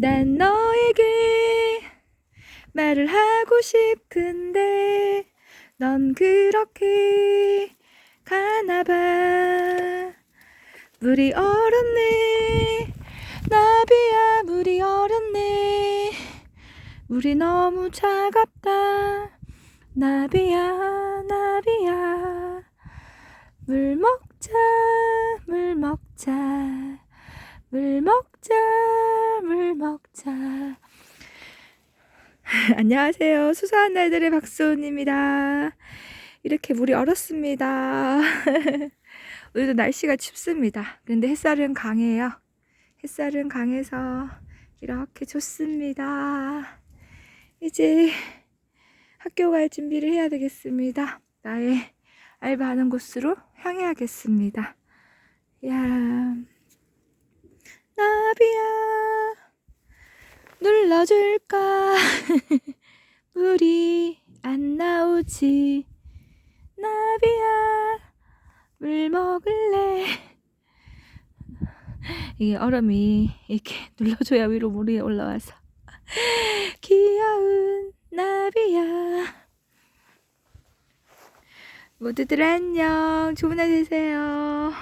난 너에게 말을 하고 싶은데 넌 그렇게 가나봐. 물이 얼었네. 나비야 물이 얼었네. 물이 너무 차갑다. 나비야 나비야. 물 먹자 물 먹자. 물 먹자 물 먹자 안녕하세요. 수사한 날들의 박수훈입니다. 이렇게 물이 얼었습니다. 오늘도 날씨가 춥습니다. 근데 햇살은 강해요. 햇살은 강해서 이렇게 좋습니다. 이제 학교 갈 준비를 해야 되겠습니다. 나의 알바하는 곳으로 향해야겠습니다. 야 나비야 눌러 줄까? 물이 안 나오지. 나비야 물 먹을래? 이게 얼음이 이렇게 눌러줘야 위로 물이 올라와서. 귀여운 나비야. 모두들 안녕. 좋은 날 되세요